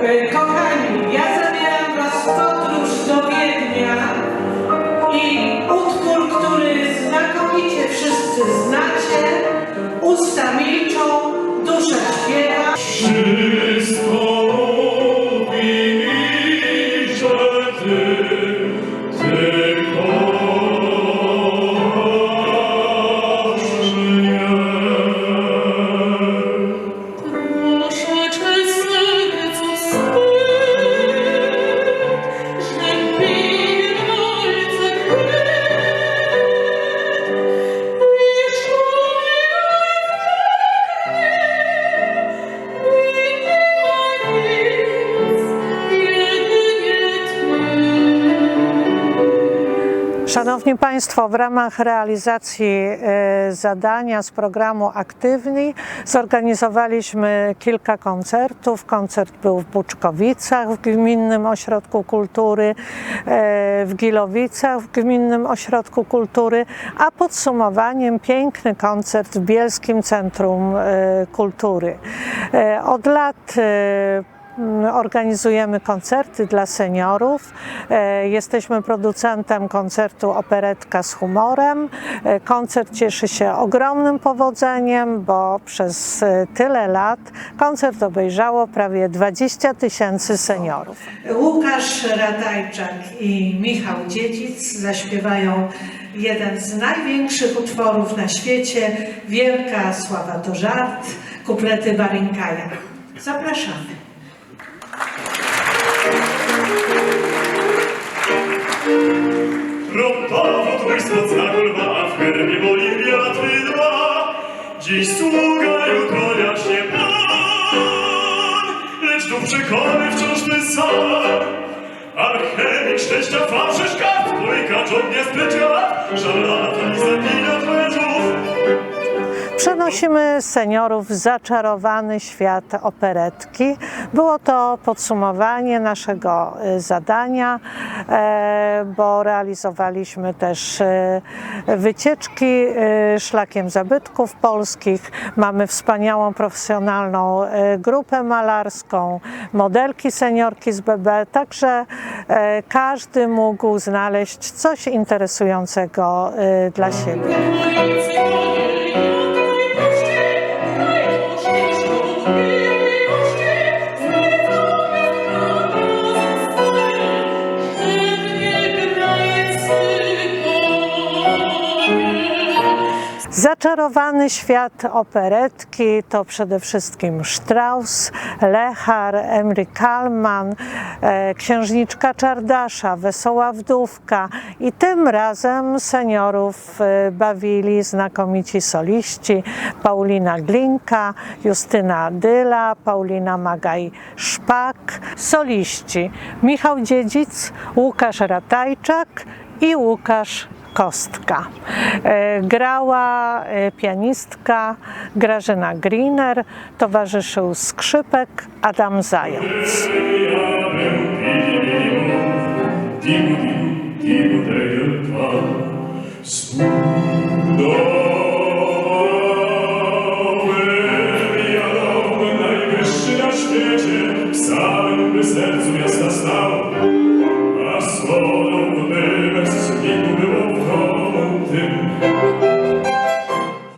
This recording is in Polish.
Kochani, ja zabieram Was podróż do Wiednia i utwór, który znakomicie wszyscy znacie. Usta milczą, dusza śpiewa. Szanowni Państwo, w ramach realizacji e, zadania z programu Aktywni zorganizowaliśmy kilka koncertów. Koncert był w Buczkowicach, w Gminnym Ośrodku Kultury, e, w Gilowicach, w Gminnym Ośrodku Kultury, a podsumowaniem piękny koncert w Bielskim Centrum e, Kultury. Od lat Organizujemy koncerty dla seniorów. E, Jesteśmy producentem koncertu Operetka z humorem. E, Koncert cieszy się ogromnym powodzeniem, bo przez e, tyle lat koncert obejrzało prawie 20 tysięcy seniorów. Łukasz Radajczak i Michał Dziedzic zaśpiewają jeden z największych utworów na świecie Wielka sława to żart, kuplety Barinkaja. Zapraszamy. Rąbawot mój spod znaku lwa, w herbie wiatry dwa. Dziś sługa, jutro jaśnie pan, lecz tu przekony wciąż ten sam. Alchemik szczęścia fałszerz kart, dwójka dżognia spryciat, żarlatan i zabija. Przenosimy seniorów w zaczarowany świat operetki. Było to podsumowanie naszego y, zadania, e, bo realizowaliśmy też e, wycieczki e, szlakiem zabytków polskich. Mamy wspaniałą profesjonalną grupę malarską, modelki seniorki z BB, także e, każdy mógł znaleźć coś interesującego dla siebie. Zaczarowany świat operetki to przede wszystkim Strauss, Lechar, Emry Kalman, e, Księżniczka Czardasza, Wesoła Wdówka i tym razem seniorów e, bawili znakomici soliści Paulina Glinka, Justyna Dyla, Paulina Magaj-Szpak, soliści Michał Dziedzic, Łukasz Ratajczak i Łukasz Kostka. E, Grała e, pianistka Grażyna Griner, towarzyszył skrzypek Adam Zając.